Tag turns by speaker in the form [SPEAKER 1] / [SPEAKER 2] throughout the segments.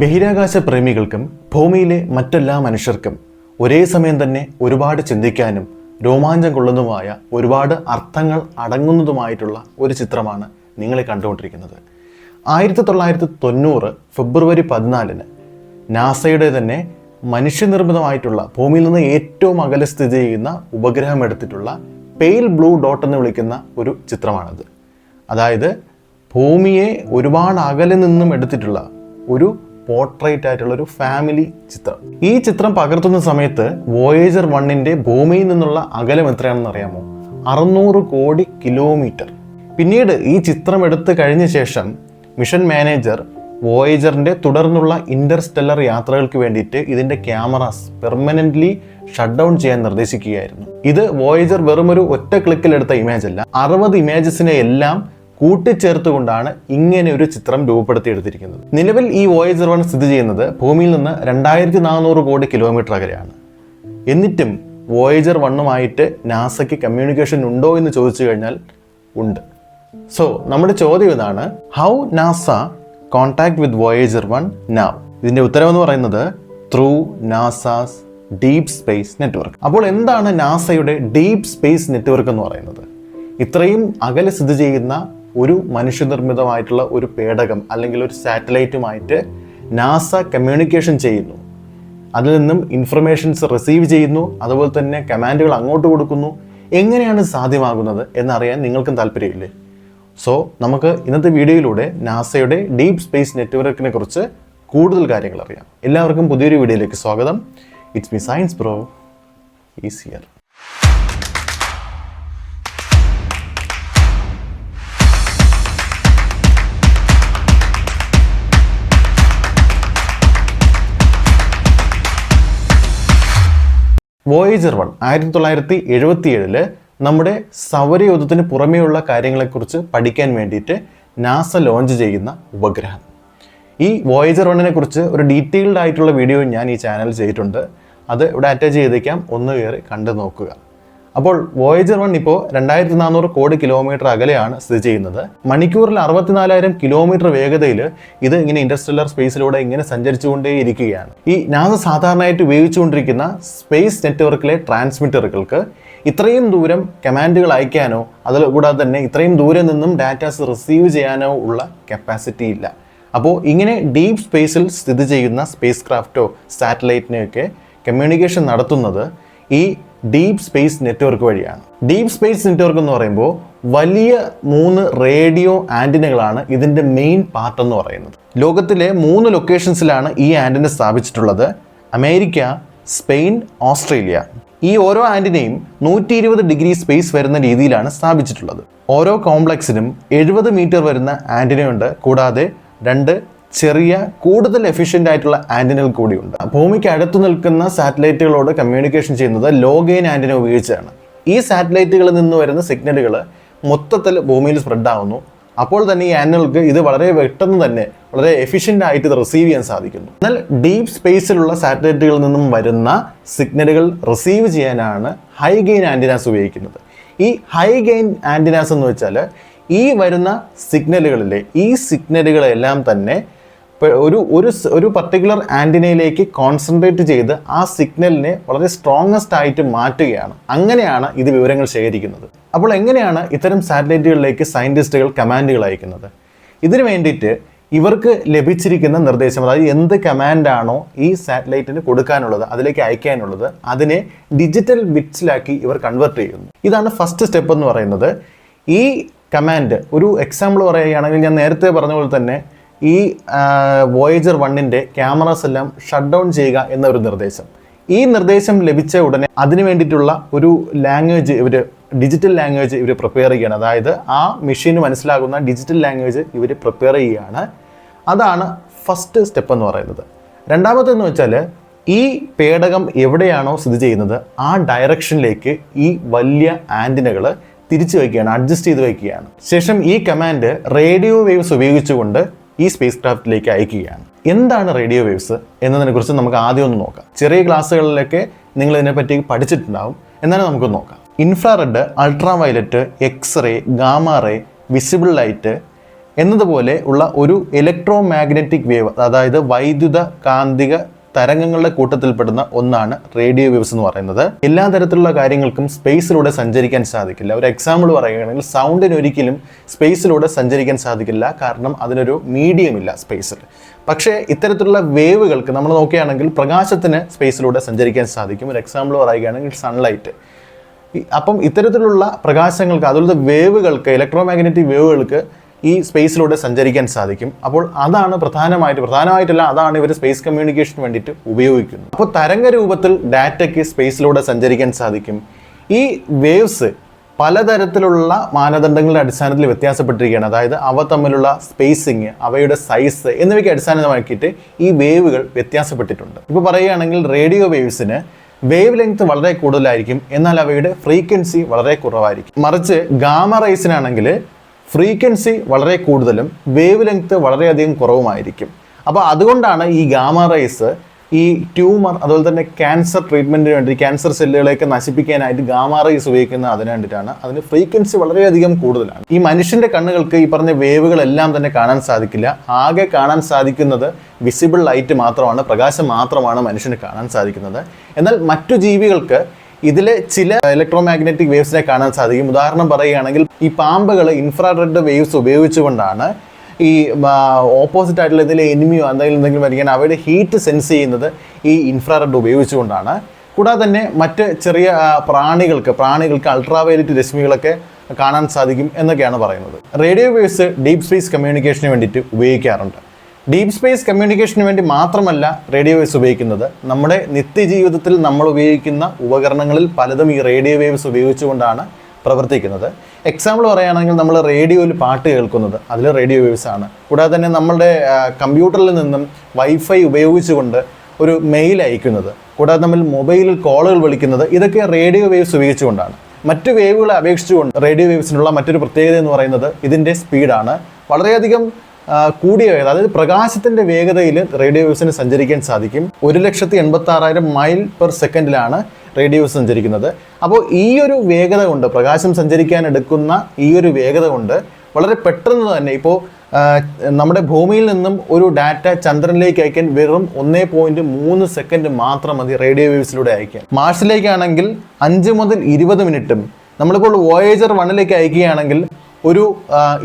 [SPEAKER 1] ബഹിരാകാശ പ്രേമികൾക്കും ഭൂമിയിലെ മറ്റെല്ലാ മനുഷ്യർക്കും ഒരേ സമയം തന്നെ ഒരുപാട് ചിന്തിക്കാനും രോമാഞ്ചം കൊള്ളുന്നതുമായ ഒരുപാട് അർത്ഥങ്ങൾ അടങ്ങുന്നതുമായിട്ടുള്ള ഒരു ചിത്രമാണ് നിങ്ങളെ കണ്ടുകൊണ്ടിരിക്കുന്നത്. ആയിരത്തി തൊള്ളായിരത്തി തൊണ്ണൂറ് ഫെബ്രുവരി പതിനാലിന് നാസയുടെ തന്നെ മനുഷ്യനിർമ്മിതമായിട്ടുള്ള ഭൂമിയിൽ നിന്ന് ഏറ്റവും അകലെ സ്ഥിതി ചെയ്യുന്ന ഉപഗ്രഹം എടുത്തിട്ടുള്ള പെയിൽ ബ്ലൂ ഡോട്ട് എന്ന് വിളിക്കുന്ന ഒരു ചിത്രമാണത്. അതായത് ഭൂമിയെ ഒരുപാട് അകലെ നിന്നും എടുത്തിട്ടുള്ള ഒരു പോർട്രേറ്റ് ആയിട്ടുള്ള ഒരു ഫാമിലി ചിത്രം. ഈ ചിത്രം പകർത്തുന്ന സമയത്ത് വോയേജർ വണ്ണിന്റെ ഭൂമിയിൽ നിന്നുള്ള അകലം എത്രയാണെന്ന് അറിയാമോ? അറുന്നൂറ് കോടി കിലോമീറ്റർ പിന്നീട് ഈ ചിത്രം എടുത്തു കഴിഞ്ഞ ശേഷം മിഷൻ മാനേജർ വോയേജറിന്റെ തുടർന്നുള്ള ഇന്റർസ്റ്റെല്ലർ യാത്രകൾക്ക് വേണ്ടിയിട്ട് ഇതിന്റെ ക്യാമറാസ് പെർമനന്റ്ലി ഷട്ട് ഡൗൺ ചെയ്യാൻ നിർദ്ദേശിക്കുകയായിരുന്നു. ഇത് വോയേജർ വെറും ഒരു ഒറ്റ ക്ലിക്കിൽ എടുത്ത ഇമേജ് അല്ല. അറുപത് ഇമേജസിനെ എല്ലാം കൂട്ടിച്ചേർത്തുകൊണ്ടാണ് ഇങ്ങനെ ഒരു ചിത്രം രൂപപ്പെടുത്തിയെടുത്തിരിക്കുന്നത്. നിലവിൽ ഈ വോയേജർ വൺ സ്ഥിതി ചെയ്യുന്നത് ഭൂമിയിൽ നിന്ന് രണ്ടായിരത്തി നാനൂറ് കോടി കിലോമീറ്റർ അകലെയാണ്. എന്നിട്ടും വോയേജർ വണ്ണുമായിട്ട് നാസയ്ക്ക് കമ്മ്യൂണിക്കേഷൻ ഉണ്ടോ എന്ന് ചോദിച്ചു കഴിഞ്ഞാൽ ഉണ്ട്. സോ നമ്മുടെ ചോദ്യം ഇതാണ് how NASA contact with Voyager one now ഇതിന്റെ ഉത്തരവെന്ന് പറയുന്നത് through NASA's deep space network അപ്പോൾ എന്താണ് നാസയുടെ ഡീപ് സ്പേസ് നെറ്റ്വർക്ക് എന്ന് പറയുന്നത്? ഇത്രയും അകലെ സ്ഥിതി ചെയ്യുന്ന ഒരു മനുഷ്യനിർമ്മിതമായിട്ടുള്ള ഒരു പേടകം അല്ലെങ്കിൽ ഒരു സാറ്റലൈറ്റുമായിട്ട് നാസ കമ്മ്യൂണിക്കേഷൻ ചെയ്യുന്നു. അതിൽ നിന്നും ഇൻഫർമേഷൻസ് റിസീവ് ചെയ്യുന്നു അതുപോലെ തന്നെ കമാൻഡുകൾ അങ്ങോട്ട് കൊടുക്കുന്നു. എങ്ങനെയാണ് സാധ്യമാകുന്നത് എന്നറിയാൻ നിങ്ങൾക്കും താല്പര്യമില്ലേ? സോ നമുക്ക് ഇന്നത്തെ വീഡിയോയിലൂടെ നാസയുടെ ഡീപ് സ്പേസ് നെറ്റ്വർക്കിനെ കുറിച്ച് കൂടുതൽ കാര്യങ്ങൾ അറിയാം. എല്ലാവർക്കും പുതിയൊരു വീഡിയോയിലേക്ക് സ്വാഗതം. It's me science pro easier Voyager one ആയിരത്തി തൊള്ളായിരത്തി എഴുപത്തി ഏഴിൽ നമ്മുടെ സൗരയൂഥത്തിന് പുറമേയുള്ള കാര്യങ്ങളെക്കുറിച്ച് പഠിക്കാൻ വേണ്ടിയിട്ട് നാസ ലോഞ്ച് ചെയ്യുന്ന ഉപഗ്രഹം. ഈ വോയേജർ വണ്ണിനെ കുറിച്ച് ഒരു ഡീറ്റെയിൽഡ് ആയിട്ടുള്ള വീഡിയോ ഞാൻ ഈ ചാനൽ ചെയ്തിട്ടുണ്ട്. അത് ഇവിടെ അറ്റാച്ച് ചെയ്തേക്കാം. ഒന്ന് കയറി കണ്ടു നോക്കുക. അപ്പോൾ വോയേജർ വൺ ഇപ്പോൾ രണ്ടായിരത്തി നാനൂറ് കോടി കിലോമീറ്റർ അകലെയാണ് സ്ഥിതി ചെയ്യുന്നത്. മണിക്കൂറിൽ അറുപത്തിനാലായിരം കിലോമീറ്റർ വേഗതയിൽ ഇത് ഇങ്ങനെ ഇൻഡസ്ട്രിയലർ സ്പേസിലൂടെ ഇങ്ങനെ സഞ്ചരിച്ചുകൊണ്ടേ ഇരിക്കുകയാണ് ഈ നാസ സാധാരണയായിട്ട് ഉപയോഗിച്ചുകൊണ്ടിരിക്കുന്ന സ്പേസ് നെറ്റ്വർക്കിലെ ട്രാൻസ്മിറ്ററുകൾക്ക് ഇത്രയും ദൂരം കമാൻഡുകൾ അയക്കാനോ അതിൽ കൂടാതെ തന്നെ ഇത്രയും ദൂരം നിന്നും ഡാറ്റാസ് റിസീവ് ചെയ്യാനോ ഉള്ള കപ്പാസിറ്റി ഇല്ല. അപ്പോൾ ഇങ്ങനെ ഡീപ് സ്പേസിൽ സ്ഥിതി ചെയ്യുന്ന സ്പേസ് ക്രാഫ്റ്റോ സാറ്റലൈറ്റിനെയൊക്കെ കമ്മ്യൂണിക്കേഷൻ നടത്തുന്നത് ഈ ഡീപ്പ് സ്പേസ് നെറ്റ്വർക്ക് വഴിയാണ്. ഡീപ് സ്പേസ് നെറ്റ്വർക്ക് എന്ന് പറയുമ്പോൾ വലിയ മൂന്ന് റേഡിയോ ആന്റിനകളാണ് ഇതിന്റെ മെയിൻ പാർട്ട് എന്ന് പറയുന്നത്. ലോകത്തിലെ മൂന്ന് ലൊക്കേഷൻസിലാണ് ഈ ആന്റിന സ്ഥാപിച്ചിട്ടുള്ളത്. America Spain Australia. ഈ ഓരോ ആന്റിനെയും നൂറ്റി ഇരുപത് ഡിഗ്രി സ്പേസ് വരുന്ന രീതിയിലാണ് സ്ഥാപിച്ചിട്ടുള്ളത്. ഓരോ കോംപ്ലക്സിനും എഴുപത് മീറ്റർ വരുന്ന ആന്റിനയുണ്ട് കൂടാതെ രണ്ട് ചെറിയ കൂടുതൽ എഫിഷ്യന്റ് ആയിട്ടുള്ള ആന്റിനകൾ കൂടിയുണ്ട്. ഭൂമിക്ക് അടുത്ത് നിൽക്കുന്ന സാറ്റലൈറ്റുകളോട് കമ്മ്യൂണിക്കേഷൻ ചെയ്യുന്നത് ലോഗൈൻ ആന്റിന ഉപയോഗിച്ചാണ്. ഈ സാറ്റലൈറ്റുകളിൽ നിന്ന് വരുന്ന സിഗ്നലുകൾ മൊത്തത്തിൽ ഭൂമിയിൽ സ്പ്രെഡ് ആവുന്നു. അപ്പോൾ തന്നെ ഈ ആനുകൾക്ക് ഇത് വളരെ പെട്ടെന്ന് തന്നെ വളരെ എഫിഷ്യന്റ് ആയിട്ട് ഇത് റിസീവ് ചെയ്യാൻ സാധിക്കുന്നു. എന്നാൽ ഡീപ്പ് സ്പേസിലുള്ള സാറ്റലൈറ്റുകളിൽ നിന്നും വരുന്ന സിഗ്നലുകൾ റിസീവ് ചെയ്യാനാണ് ഹൈ ഗെയിൻ ആന്റിനാസ് ഉപയോഗിക്കുന്നത്. ഈ ഹൈ ഗെയിൻ ആന്റിനാസ് എന്ന് വെച്ചാൽ ഈ വരുന്ന സിഗ്നലുകളിലെ ഈ സിഗ്നലുകളെല്ലാം തന്നെ ഒരു ഒരു ഒരു പർട്ടിക്കുലർ ആന്റിനയിലേക്ക് കോൺസെൻട്രേറ്റ് ചെയ്ത് ആ സിഗ്നലിനെ വളരെ സ്ട്രോങ്ങസ്റ്റ് ആയിട്ട് മാറ്റുകയാണ്. അങ്ങനെയാണ് ഇത് വിവരങ്ങൾ ശേഖരിക്കുന്നത്. അപ്പോൾ എങ്ങനെയാണ് ഇത്തരം സാറ്റലൈറ്റുകളിലേക്ക് സയന്റിസ്റ്റുകൾ കമാൻഡുകൾ അയക്കുന്നത്? ഇതിനു വേണ്ടിയിട്ട് ഇവർക്ക് ലഭിച്ചിരിക്കുന്ന നിർദ്ദേശം അതായത് എന്ത് കമാൻഡാണോ ഈ സാറ്റലൈറ്റിന് കൊടുക്കാനുള്ളത് അതിലേക്ക് അയക്കാനുള്ളത് അതിനെ ഡിജിറ്റൽ ബിറ്റ്സിലാക്കി ഇവർ കൺവേർട്ട് ചെയ്യുന്നു. ഇതാണ് ഫസ്റ്റ് സ്റ്റെപ്പ് എന്ന് പറയുന്നത്. ഈ കമാൻഡ് ഒരു എക്സാമ്പിൾ പറയുകയാണെങ്കിൽ ഞാൻ നേരത്തെ പറഞ്ഞ പോലെ തന്നെ ഈ വോയേജർ വണ്ണിന്റെ ക്യാമറാസ് എല്ലാം ഷട്ട് ഡൗൺ ചെയ്യുക എന്നൊരു നിർദ്ദേശം. ഈ നിർദ്ദേശം ലഭിച്ച ഉടനെ അതിനു വേണ്ടിയിട്ടുള്ള ഒരു ലാംഗ്വേജ് ഇവർ ഡിജിറ്റൽ ലാംഗ്വേജ് ഇവർ പ്രിപ്പയർ ചെയ്യുകയാണ്. അതായത് ആ മെഷീന് മനസ്സിലാകുന്ന ഡിജിറ്റൽ ലാംഗ്വേജ് ഇവർ പ്രിപ്പയർ ചെയ്യുകയാണ്. അതാണ് ഫസ്റ്റ് സ്റ്റെപ്പ് എന്ന് പറയുന്നത്. രണ്ടാമത്തെന്ന് വെച്ചാൽ ഈ പേടകം എവിടെയാണോ സ്ഥിതി ചെയ്യുന്നത് ആ ഡയറക്ഷനിലേക്ക് ഈ വലിയ ആന്റിനകൾ തിരിച്ചു വയ്ക്കുകയാണ് അഡ്ജസ്റ്റ് ചെയ്ത് വയ്ക്കുകയാണ്. ശേഷം ഈ കമാൻഡ് റേഡിയോ വേവ്സ് ഉപയോഗിച്ചുകൊണ്ട് ഈ സ്പേസ് ക്രാഫ്റ്റിലേക്ക് അയക്കുകയാണ്. എന്താണ് റേഡിയോ വേവ്സ് എന്നതിനെക്കുറിച്ച് നമുക്ക് ആദ്യം ഒന്ന് നോക്കാം. ചെറിയ ക്ലാസ്സുകളിലൊക്കെ നിങ്ങൾ ഇതിനെപ്പറ്റി പഠിച്ചിട്ടുണ്ടാവും. എന്നാലും നമുക്ക് നോക്കാം. Infrared ultra violet x-ray gamma ray visible light എന്നതുപോലെ ഉള്ള ഒരു ഇലക്ട്രോ മാഗ്നറ്റിക് വേവ് അതായത് വൈദ്യുത കാന്തിക തരംഗങ്ങളുടെ കൂട്ടത്തിൽപ്പെടുന്ന ഒന്നാണ് റേഡിയോ വേവ്സ് എന്ന് പറയുന്നത്. എല്ലാ തരത്തിലുള്ള കാര്യങ്ങൾക്കും സ്പേസിലൂടെ സഞ്ചരിക്കാൻ സാധിക്കില്ല. ഒരു എക്സാമ്പിൾ പറയുകയാണെങ്കിൽ സൗണ്ടിന് ഒരിക്കലും സ്പേസിലൂടെ സഞ്ചരിക്കാൻ സാധിക്കില്ല. കാരണം അതിനൊരു മീഡിയം ഇല്ല സ്പേസിൽ. പക്ഷേ ഇത്തരത്തിലുള്ള വേവുകൾക്ക് നമ്മൾ നോക്കുകയാണെങ്കിൽ പ്രകാശത്തിന് സ്പേസിലൂടെ സഞ്ചരിക്കാൻ സാധിക്കും. ഒരു എക്സാമ്പിൾ പറയുകയാണെങ്കിൽ സൺലൈറ്റ് അപ്പം ഇത്തരത്തിലുള്ള പ്രകാശങ്ങൾക്ക് അതുപോലത്തെ വേവുകൾക്ക് ഇലക്ട്രോ മാഗ്നറ്റിക് വേവുകൾക്ക് ഈ സ്പേസിലൂടെ സഞ്ചരിക്കാൻ സാധിക്കും. അപ്പോൾ അതാണ് പ്രധാനമായിട്ട് പ്രധാനമായിട്ടല്ല അതാണ് ഇവർ സ്പേസ് കമ്മ്യൂണിക്കേഷന് വേണ്ടിയിട്ട് ഉപയോഗിക്കുന്നത്. അപ്പോൾ തരംഗ രൂപത്തിൽ ഡാറ്റയ്ക്ക് സ്പേസിലൂടെ സഞ്ചരിക്കാൻ സാധിക്കും. ഈ വേവ്സ് പലതരത്തിലുള്ള മാനദണ്ഡങ്ങളുടെ അടിസ്ഥാനത്തിൽ വ്യത്യാസപ്പെട്ടിരിക്കുകയാണ്. അതായത് അവ തമ്മിലുള്ള സ്പേസിങ് അവയുടെ സൈസ് എന്നിവയ്ക്ക് അടിസ്ഥാനമാക്കിയിട്ട് ഈ വേവുകൾ വ്യത്യാസപ്പെട്ടിട്ടുണ്ട്. ഇപ്പോൾ പറയുകയാണെങ്കിൽ റേഡിയോ വേവ്സിന് വേവ് ലെങ്ത് വളരെ കൂടുതലായിരിക്കും. എന്നാൽ അവയുടെ ഫ്രീക്വൻസി വളരെ കുറവായിരിക്കും. മറിച്ച് ഗാമ റൈസിനാണെങ്കിൽ ഫ്രീക്വൻസി വളരെ കൂടുതലും വേവ് ലെങ്ത്ത് വളരെയധികം കുറവുമായിരിക്കും. അപ്പോൾ അതുകൊണ്ടാണ് ഈ ഗാമ റൈസ് ഈ ട്യൂമർ അതുപോലെ തന്നെ ക്യാൻസർ ട്രീറ്റ്മെന്റിന് വേണ്ടി ക്യാൻസർ സെല്ലുകളെയൊക്കെ നശിപ്പിക്കാനായിട്ട് ഗാമ റൈസ് ഉപയോഗിക്കുന്ന അതിന് വേണ്ടിയിട്ടാണ്. അതിന് ഫ്രീക്വൻസി വളരെയധികം കൂടുതലാണ്. ഈ മനുഷ്യന്റെ കണ്ണുകൾക്ക് ഈ പറഞ്ഞ വേവുകളെല്ലാം തന്നെ കാണാൻ സാധിക്കില്ല. ആകെ കാണാൻ സാധിക്കുന്നത് വിസിബിൾ ലൈറ്റ് മാത്രമാണ് പ്രകാശം മാത്രമാണ് മനുഷ്യന് കാണാൻ സാധിക്കുന്നത്. എന്നാൽ മറ്റു ജീവികൾക്ക് ഇതിലെ ചില ഇലക്ട്രോ മാഗ്നറ്റിക് വേവ്സിനെ കാണാൻ സാധിക്കും. ഉദാഹരണം പറയുകയാണെങ്കിൽ ഈ പാമ്പുകൾ ഇൻഫ്രാറെഡ് വേവ്സ് ഉപയോഗിച്ചുകൊണ്ടാണ് ഈ ഓപ്പോസിറ്റ് ആയിട്ടുള്ള എന്തെങ്കിലും എനിമിയോ എന്തെങ്കിലും എന്തെങ്കിലും വരികയാണ് അവയുടെ ഹീറ്റ് സെൻസ് ചെയ്യുന്നത് ഈ ഇൻഫ്രാറെഡ് ഉപയോഗിച്ചുകൊണ്ടാണ്. കൂടാതെ തന്നെ മറ്റ് ചെറിയ പ്രാണികൾക്ക് പ്രാണികൾക്ക് അൾട്രാവയലറ്റ് രശ്മികളൊക്കെ കാണാൻ സാധിക്കും എന്നൊക്കെയാണ് പറയുന്നത്. റേഡിയോ വേവ്സ് ഡീപ് സ്പേസ് കമ്മ്യൂണിക്കേഷന് വേണ്ടിയിട്ട് ഉപയോഗിക്കാറുണ്ട്. ഡീപ് സ്പേസ് കമ്മ്യൂണിക്കേഷന് വേണ്ടി മാത്രമല്ല റേഡിയോ വേവ്സ് ഉപയോഗിക്കുന്നത്. നമ്മുടെ നിത്യജീവിതത്തിൽ നമ്മൾ ഉപയോഗിക്കുന്ന ഉപകരണങ്ങളിൽ പലതും ഈ റേഡിയോ വേവ്സ് ഉപയോഗിച്ചുകൊണ്ടാണ് പ്രവർത്തിക്കുന്നത്. എക്സാമ്പിൾ പറയുകയാണെങ്കിൽ നമ്മൾ റേഡിയോയിൽ പാട്ട് കേൾക്കുന്നത്. അതിൽ റേഡിയോ വേവ്സ് ആണ്. കൂടാതെ തന്നെ നമ്മളുടെ കമ്പ്യൂട്ടറിൽ നിന്നും വൈഫൈ ഉപയോഗിച്ചുകൊണ്ട് ഒരു മെയിൽ അയക്കുന്നത്. കൂടാതെ നമ്മൾ മൊബൈലിൽ കോളുകൾ വിളിക്കുന്നത്. ഇതൊക്കെ റേഡിയോ വേവ്സ് ഉപയോഗിച്ചുകൊണ്ടാണ്. മറ്റു വേവുകളെ അപേക്ഷിച്ചുകൊണ്ട് റേഡിയോ വേവ്സിനുള്ള മറ്റൊരു പ്രത്യേകത എന്ന് പറയുന്നത് ഇതിന്റെ സ്പീഡാണ് വളരെയധികം കൂടിയ വേഗത അതായത് പ്രകാശത്തിന്റെ വേഗതയിൽ റേഡിയോ വേവ്സിന് സഞ്ചരിക്കാൻ സാധിക്കും. ഒരു ലക്ഷത്തി എൺപത്തി ആറായിരം മൈൽ പെർ സെക്കൻഡിലാണ് റേഡിയോ വേവ്സ് സഞ്ചരിക്കുന്നത്. അപ്പോൾ ഈ ഒരു വേഗത കൊണ്ട് പ്രകാശം സഞ്ചരിക്കാൻ എടുക്കുന്ന ഈ ഒരു വേഗത കൊണ്ട് വളരെ പെട്ടെന്ന് തന്നെ ഇപ്പോൾ നമ്മുടെ ഭൂമിയിൽ നിന്നും ഒരു ഡാറ്റ ചന്ദ്രനിലേക്ക് അയക്കാൻ വെറും ഒന്നേ പോയിന്റ് മൂന്ന് സെക്കൻഡ് മാത്രം മതി റേഡിയോ വേവ്സിലൂടെ അയക്കാൻ. മാർസിലേക്കാണെങ്കിൽ അഞ്ച് മുതൽ ഇരുപത് മിനിറ്റും. നമ്മളിപ്പോൾ വോയേജർ വണ്ണിലേക്ക് അയക്കുകയാണെങ്കിൽ ഒരു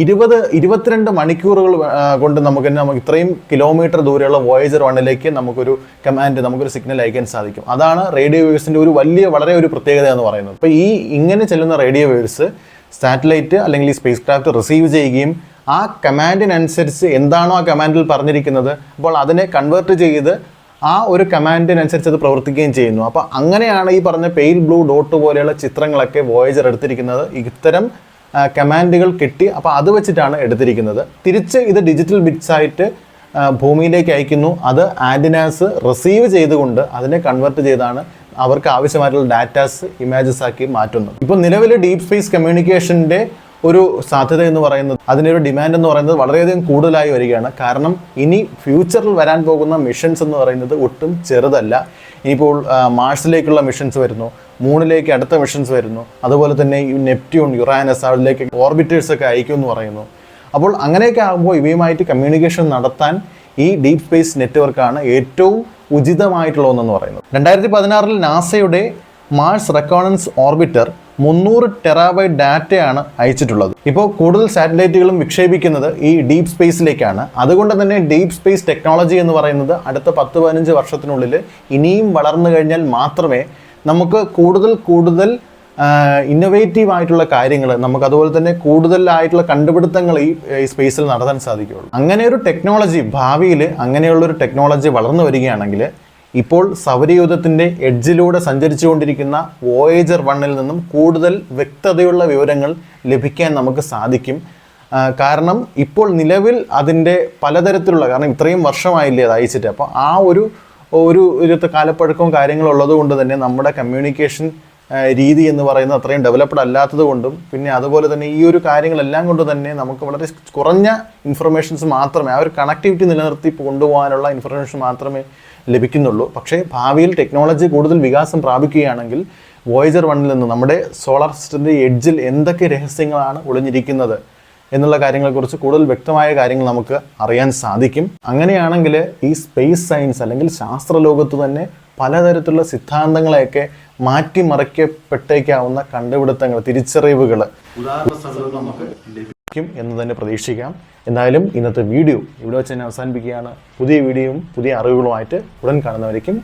[SPEAKER 1] ഇരുപത് ഇരുപത്തിരണ്ട് മണിക്കൂറുകൾ കൊണ്ട് നമുക്ക് നമുക്ക് ഇത്രയും കിലോമീറ്റർ ദൂരെയുള്ള വോയേജർ വണ്ണിലേക്ക് നമുക്കൊരു കമാൻഡ് നമുക്കൊരു സിഗ്നൽ അയക്കാൻ സാധിക്കും. അതാണ് റേഡിയോ വേവ്സിന്റെ ഒരു വലിയ വളരെ ഒരു പ്രത്യേകത എന്ന് പറയുന്നത്. അപ്പോൾ ഈ ഇങ്ങനെ ചെല്ലുന്ന റേഡിയോ വേവ്സ് സാറ്റലൈറ്റ് അല്ലെങ്കിൽ ഈ സ്പേസ് ക്രാഫ്റ്റ് റിസീവ് ചെയ്യുകയും ആ കമാൻഡിനനുസരിച്ച് എന്താണോ ആ കമാൻഡിൽ പറഞ്ഞിരിക്കുന്നത് അപ്പോൾ അതിനെ കൺവേർട്ട് ചെയ്ത് ആ ഒരു കമാൻഡിനനുസരിച്ച് അത് പ്രവർത്തിക്കുകയും ചെയ്യുന്നു. അപ്പോൾ അങ്ങനെയാണ് ഈ പറഞ്ഞ പെയിൽ ബ്ലൂ ഡോട്ട് പോലെയുള്ള ചിത്രങ്ങളൊക്കെ വോയേജർ എടുത്തിരിക്കുന്നത്. ഇത്തരം കമാൻഡുകൾ കിട്ടി. അപ്പോൾ അത് വെച്ചിട്ടാണ് എടുത്തിരിക്കുന്നത്. തിരിച്ച് ഇത് ഡിജിറ്റൽ ബിറ്റ്സ് ആയിട്ട് ഭൂമിയിലേക്ക് അയക്കുന്നു. അത് ആന്റിനാസ് റിസീവ് ചെയ്തുകൊണ്ട് അതിനെ കൺവെർട്ട് ചെയ്താണ് അവർക്ക് ആവശ്യമായിട്ടുള്ള ഡാറ്റാസ് ഇമേജസ് ആക്കി മാറ്റുന്നത്. ഇപ്പോൾ നിലവിൽ ഡീപ് സ്പേസ് കമ്മ്യൂണിക്കേഷന്റെ ഒരു സാധ്യത എന്ന് പറയുന്നത് അതിനൊരു ഡിമാൻഡ് എന്ന് പറയുന്നത് വളരെയധികം കൂടുതലായി വരികയാണ്. കാരണം ഇനി ഫ്യൂച്ചറിൽ വരാൻ പോകുന്ന മിഷൻസ് എന്ന് പറയുന്നത് ഒട്ടും ചെറുതല്ല. ഇനിയിപ്പോൾ മാർസിലേക്കുള്ള മിഷൻസ് വരുന്നു മൂണിലേക്ക് അടുത്ത മിഷൻസ് വരുന്നു അതുപോലെ തന്നെ ഈ നെപ്റ്റ്യൂൺ യുറാനസ് അതിലേക്ക് ഓർബിറ്റേഴ്സ് ഒക്കെ അയക്കും എന്ന് പറയുന്നു. അപ്പോൾ അങ്ങനെയൊക്കെ ആകുമ്പോൾ ഇവയുമായിട്ട് കമ്മ്യൂണിക്കേഷൻ നടത്താൻ ഈ ഡീപ് സ്പേസ് നെറ്റ്വർക്കാണ് ഏറ്റവും ഉചിതമായിട്ടുള്ള ഒന്നെന്ന് പറയുന്നത്. രണ്ടായിരത്തി പതിനാറിൽ നാസയുടെ മാർസ് റെക്കോണൻസ് ഓർബിറ്റർ മുന്നൂറ് ടെറാബൈറ്റ് ഡാറ്റയാണ് അയച്ചിട്ടുള്ളത്. ഇപ്പോൾ കൂടുതൽ സാറ്റലൈറ്റുകളും വിക്ഷേപിക്കുന്നത് ഈ ഡീപ് സ്പേസിലേക്കാണ് അതുകൊണ്ട് തന്നെ ഡീപ് സ്പേസ് ടെക്നോളജി എന്ന് പറയുന്നത് അടുത്ത പത്ത് പതിനഞ്ച് വർഷത്തിനുള്ളിൽ ഇനിയും വളർന്നു കഴിഞ്ഞാൽ മാത്രമേ നമുക്ക് കൂടുതൽ കൂടുതൽ ഇന്നൊവേറ്റീവ് ആയിട്ടുള്ള കാര്യങ്ങൾ നമുക്ക് അതുപോലെ തന്നെ കൂടുതലായിട്ടുള്ള കണ്ടുപിടുത്തങ്ങൾ ഈ സ്പേസിൽ നടത്താൻ സാധിക്കുകയുള്ളൂ. അങ്ങനെ ഒരു ടെക്നോളജി ഭാവിയിൽ അങ്ങനെയുള്ളൊരു ടെക്നോളജി വളർന്നു വരികയാണെങ്കിൽ ഇപ്പോൾ സൗരയൂഥത്തിന്റെ എഡ്ജിലൂടെ സഞ്ചരിച്ചുകൊണ്ടിരിക്കുന്ന വോയേജർ വണ്ണിൽ നിന്നും കൂടുതൽ വ്യക്തതയുള്ള വിവരങ്ങൾ ലഭിക്കാൻ നമുക്ക് സാധിക്കും. കാരണം ഇപ്പോൾ നിലവിൽ അതിന്റെ പലതരത്തിലുള്ള കാരണം ഇത്രയും വർഷമായില്ലേ അത് അയച്ചിട്ട് അപ്പോൾ ആ ഒരു ഒരു ഒരു കാലപ്പഴക്കവും കാര്യങ്ങളും കൊണ്ട് തന്നെ നമ്മുടെ കമ്മ്യൂണിക്കേഷൻ രീതി എന്ന് പറയുന്നത് അത്രയും ഡെവലപ്ഡ് അല്ലാത്തത് കൊണ്ടും പിന്നെ അതുപോലെ തന്നെ ഈ ഒരു കാര്യങ്ങളെല്ലാം കൊണ്ട് തന്നെ നമുക്ക് വളരെ കുറഞ്ഞ ഇൻഫർമേഷൻസ് മാത്രമേ ആ ഒരു കണക്ടിവിറ്റി നിലനിർത്തി കൊണ്ടുപോകാനുള്ള ഇൻഫർമേഷൻ മാത്രമേ ലഭിക്കുന്നുള്ളൂ. പക്ഷേ ഭാവിയിൽ ടെക്നോളജി കൂടുതൽ വികാസം പ്രാപിക്കുകയാണെങ്കിൽ വോയിജർ വണ്ണിൽ നിന്ന് നമ്മുടെ സോളാർ സിസ്റ്റത്തിന്റെ എഡ്ജിൽ എന്തൊക്കെ രഹസ്യങ്ങളാണ് ഒളിഞ്ഞിരിക്കുന്നത് എന്നുള്ള കാര്യങ്ങളെക്കുറിച്ച് കൂടുതൽ വ്യക്തമായ കാര്യങ്ങൾ നമുക്ക് അറിയാൻ സാധിക്കും. അങ്ങനെയാണെങ്കിൽ ഈ സ്പേസ് സയൻസ് അല്ലെങ്കിൽ ശാസ്ത്രലോകത്ത് തന്നെ പലതരത്തിലുള്ള സിദ്ധാന്തങ്ങളെയൊക്കെ മാറ്റിമറിക്കപ്പെട്ടേക്കാവുന്ന കണ്ടുപിടുത്തങ്ങൾ തിരിച്ചറിവുകൾ നമുക്ക് ലഭിക്കും എന്ന് തന്നെ പ്രതീക്ഷിക്കാം. എന്തായാലും ഇന്നത്തെ വീഡിയോ ഇവിടെ വെച്ച് തന്നെ അവസാനിപ്പിക്കുകയാണ്. പുതിയ വീഡിയോയും പുതിയ അറിവുകളുമായിട്ട് ഉടൻ കാണുന്നവരേക്കും